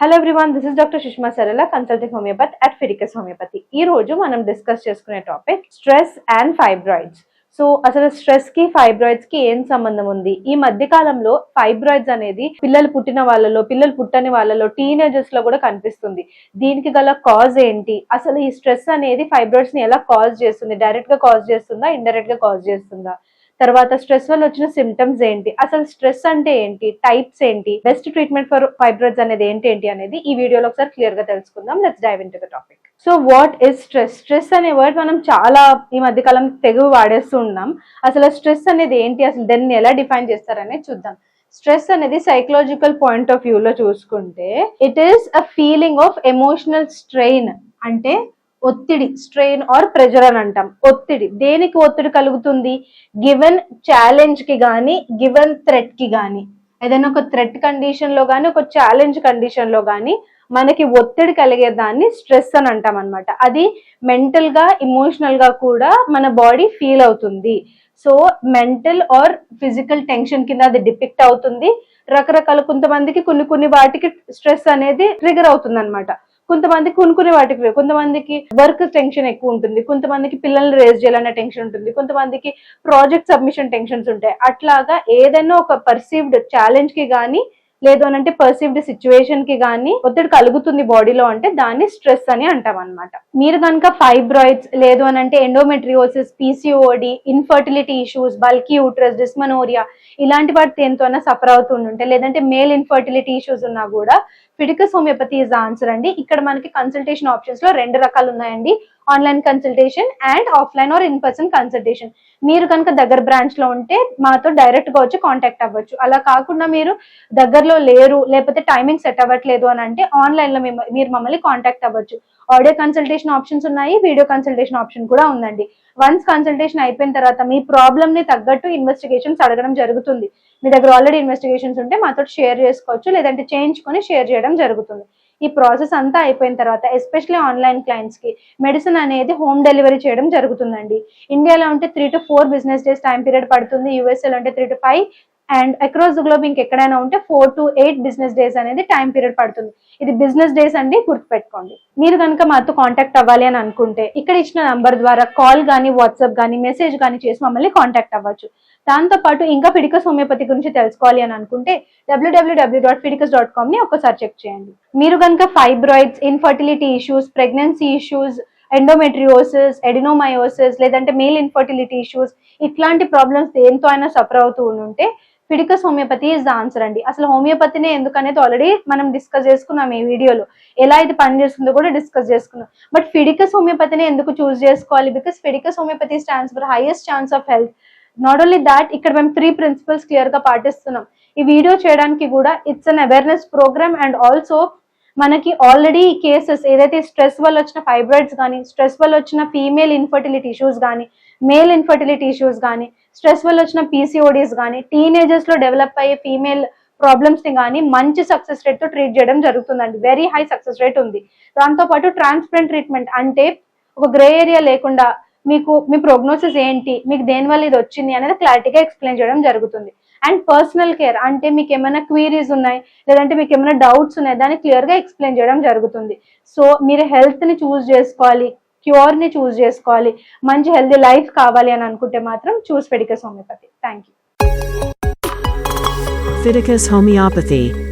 Hello everyone this is doctor Sushma Sarala consulting homeopathy at Fiticus homeopathy ఈ రోజు మనం discuss చేసుకునే topic stress and fibroids so అసలు స్ట్రెస్కి ఫైబ్రాయిడ్స్కి ఏం సంబంధం ఉంది? ఈ మధ్య కాలంలో ఫైబ్రాయిడ్స్ అనేది పిల్లలు పుట్టిన వాళ్ళలో పిల్లలు పుట్టని వాళ్ళలో టీనేజర్స్లో కూడా కనిపిస్తుంది. దీనికి గల కాజ్ ఏంటి? అసలు ఈ స్ట్రెస్ అనేది ఫైబ్రాయిడ్స్ని ఎలా కాజ్ చేస్తుంది? డైరెక్ట్గా కాజ్ చేస్తుందా? ఇండైరెక్ట్గా కాజ్ చేస్తుందా? తర్వాత స్ట్రెస్ వల్ల వచ్చిన సిమ్టమ్స్ ఏంటి? అసలు స్ట్రెస్ అంటే ఏంటి? టైప్స్ ఏంటి? బెస్ట్ ట్రీట్మెంట్ ఫర్ ఫైబ్రాయిడ్స్ అనేది ఏంటి ఏంటి అనేది ఈ వీడియోలో ఒకసారి క్లియర్గా తెలుసుకుందాం. Let's dive into the topic so what is stress stress అనే వర్డ్ మనం చాలా ఈ మధ్య కాలం వాడేస్తూ ఉన్నాం. అసలు స్ట్రెస్ అనేది ఏంటి? అసలు దాన్ని ఎలా డిఫైన్ చేస్తారనేది చూద్దాం. స్ట్రెస్ అనేది సైకలాజికల్ పాయింట్ ఆఫ్ వ్యూలో చూసుకుంటే it is a feeling of emotional strain అంటే ఒత్తిడి స్ట్రెయిన్ ఆర్ ప్రెజర్ అని అంటాం. ఒత్తిడి. దేనికి ఒత్తిడి కలుగుతుంది? గివెన్ ఛాలెంజ్కి గానీ గివెన్ థ్రెట్కి గానీ. ఏదైనా ఒక థ్రెట్ కండిషన్లో కానీ ఒక ఛాలెంజ్ కండిషన్లో కానీ మనకి ఒత్తిడి కలిగే దాన్ని స్ట్రెస్ అని అంటాం అనమాట అది మెంటల్గా ఇమోషనల్గా కూడా మన బాడీ ఫీల్ అవుతుంది. So mental or physical tension కింద అది డిపిక్ట్ అవుతుంది. రకరకాల కొంతమందికి కొన్ని కొన్ని వాటికి స్ట్రెస్ అనేది ట్రిగర్ అవుతుంది అనమాట కొంతమందికి కొనుక్కునే వాటికి కొంతమందికి వర్క్ టెన్షన్ ఎక్కువ ఉంటుంది. కొంతమందికి పిల్లల్ని రేజ్ చేయాలన్న టెన్షన్ ఉంటుంది. కొంతమందికి ప్రాజెక్ట్ సబ్మిషన్ టెన్షన్స్ ఉంటాయి. అట్లాగా ఏదైనా ఒక పర్సీవ్డ్ ఛాలెంజ్కి కానీ లేదు అని అంటే పర్సీవ్డ్ సిచ్యువేషన్కి కానీ ఒత్తిడి కలుగుతుంది బాడీలో అంటే దాన్ని స్ట్రెస్ అని అంటాం అనమాట మీరు కనుక ఫైబ్రాయిడ్స్ లేదు అని అంటే endometriosis PCOD infertility issues bulky uterus dysmenorrhoea ఇలాంటి వాటి దేనితోనే సఫర్ అవుతుంటుంటే లేదంటే మేల్ ఇన్ఫర్టిలిటీ ఇష్యూస్ ఉన్నా కూడా ఫిడికస్ హోమియోపతి ఇస్ ఆన్సర్ అండి. ఇక్కడ మనకి కన్సల్టేషన్ ఆప్షన్స్లో రెండు రకాలు ఉన్నాయండి online consultation and offline or in person consultation మీరు కనుక దగ్గర బ్రాంచ్లో ఉంటే మాతో డైరెక్ట్గా వచ్చి కాంటాక్ట్ అవ్వచ్చు. అలా కాకుండా మీరు దగ్గరలో లేరు లేకపోతే టైమింగ్ సెట్ అవ్వట్లేదు అని అంటే ఆన్లైన్లో మీరు మమ్మల్ని కాంటాక్ట్ అవ్వచ్చు. ఆడియో కన్సల్టేషన్ ఆప్షన్స్ ఉన్నాయి వీడియో కన్సల్టేషన్ ఆప్షన్ కూడా ఉందండి. వన్స్ కన్సల్టేషన్ అయిపోయిన తర్వాత మీ ప్రాబ్లమ్ని తగ్గట్టు ఇన్వెస్టిగేషన్స్ అడగడం జరుగుతుంది. మీ దగ్గర ఆల్రెడీ ఇన్వెస్టిగేషన్స్ ఉంటే మాతో షేర్ చేసుకోవచ్చు లేదంటే చేయించుకొని షేర్ చేయడం జరుగుతుంది. ఈ ప్రాసెస్ అంతా అయిపోయిన తర్వాత ఎస్పెషల్లీ ఆన్లైన్ క్లయింట్స్కి మెడిసిన్ అనేది హోమ్ డెలివరీ చేయడం జరుగుతుందండి. ఇండియాలో ఉంటే three to four business days time period పడుతుంది. యూఎస్ఏలో అంటే three to five and across the globe ఇంకెక్కడైనా ఉంటే four to eight business days అనేది టైం పీరియడ్ పడుతుంది. ఇది బిజినెస్ డేస్ అండి గుర్తుపెట్టుకోండి. మీరు కనుక మాతో కాంటాక్ట్ అవ్వాలి అని అనుకుంటే ఇక్కడ ఇచ్చిన నంబర్ ద్వారా కాల్ కానీ వాట్సాప్ కానీ మెసేజ్ కానీ చేసి మమ్మల్ని కాంటాక్ట్ అవ్వచ్చు. దాంతో పాటు ఇంకా ఫిడికస్ హోమియోపతి గురించి తెలుసుకోవాలి అని అనుకుంటే డబ్ల్యూడబ్ల్యూడబ్ల్యూ డాట్ ఫిడికస్ డాట్ కామ్ని ఒకసారి చెక్ చేయండి. మీరు కనుక fibroids infertility issues pregnancy issues endometriosis adenomyosis లేదంటే మేల్ ఇన్ఫర్టిలిటీ ఇష్యూస్ ఇట్లాంటి ప్రాబ్లమ్స్ దేంతో అయినా సఫర్ అవుతూ ఉంటే Fiticus homeopathy is the answer అండి. అసలు హోమియోపతినే ఎందుకనేది ఆల్రెడీ మనం డిస్కస్ చేసుకున్నాం ఈ వీడియోలో. ఎలా ఇది పనిచేస్తుందో కూడా డిస్కస్ చేసుకున్నాం. బట్ ఫిడికస్ హోమియోపతిని ఎందుకు చూస్ చేసుకోవాలి? Because Fiticus homeopathy stands for highest chance of health not only that ఇక్కడ మేము త్రీ ప్రిన్సిపల్స్ క్లియర్గా పాటిస్తున్నాం. ఈ వీడియో చేయడానికి కూడా it's an awareness programme and also మనకి ఆల్రెడీ కేసెస్ ఏదైతే స్ట్రెస్ వల్ల వచ్చిన ఫైబ్రాయిడ్స్ కానీ స్ట్రెస్ వల్ల వచ్చిన ఫీమేల్ ఇన్ఫర్టిలిటీ ఇష్యూస్ కానీ మేల్ ఇన్ఫర్టిలిటీ ఇష్యూస్ కానీ స్ట్రెస్ వల్ల వచ్చిన పీసీఓడీస్ కానీ టీనేజర్స్లో డెవలప్ అయ్యే ఫీమేల్ ప్రాబ్లమ్స్ని కానీ మంచి సక్సెస్ రేట్తో ట్రీట్ చేయడం జరుగుతుందండి. వెరీ హై సక్సెస్ రేట్ ఉంది. దాంతో పాటు ట్రాన్స్పరెంట్ ట్రీట్మెంట్ అంటే ఒక గ్రే ఏరియా లేకుండా మీకు మీ ప్రోగ్నోసిస్ ఏంటి మీకు దేని వల్ల ఇది వచ్చింది అనేది క్లారిటీగా ఎక్స్ప్లెయిన్ చేయడం జరుగుతుంది. అండ్ పర్సనల్ కేర్ అంటే మీకు ఏమైనా క్వీరీస్ ఉన్నాయి లేదంటే మీకు ఏమైనా డౌట్స్ ఉన్నాయి దాన్ని క్లియర్గా ఎక్స్ప్లెయిన్ చేయడం జరుగుతుంది. సో మీరు హెల్త్ని చూస్ చేసుకోవాలి క్యూర్ని చూస్ చేసుకోవాలి మంచి హెల్దీ లైఫ్ కావాలి అని అనుకుంటే మాత్రం choose Fiticus homeopathy thank you Fiticus Homeopathy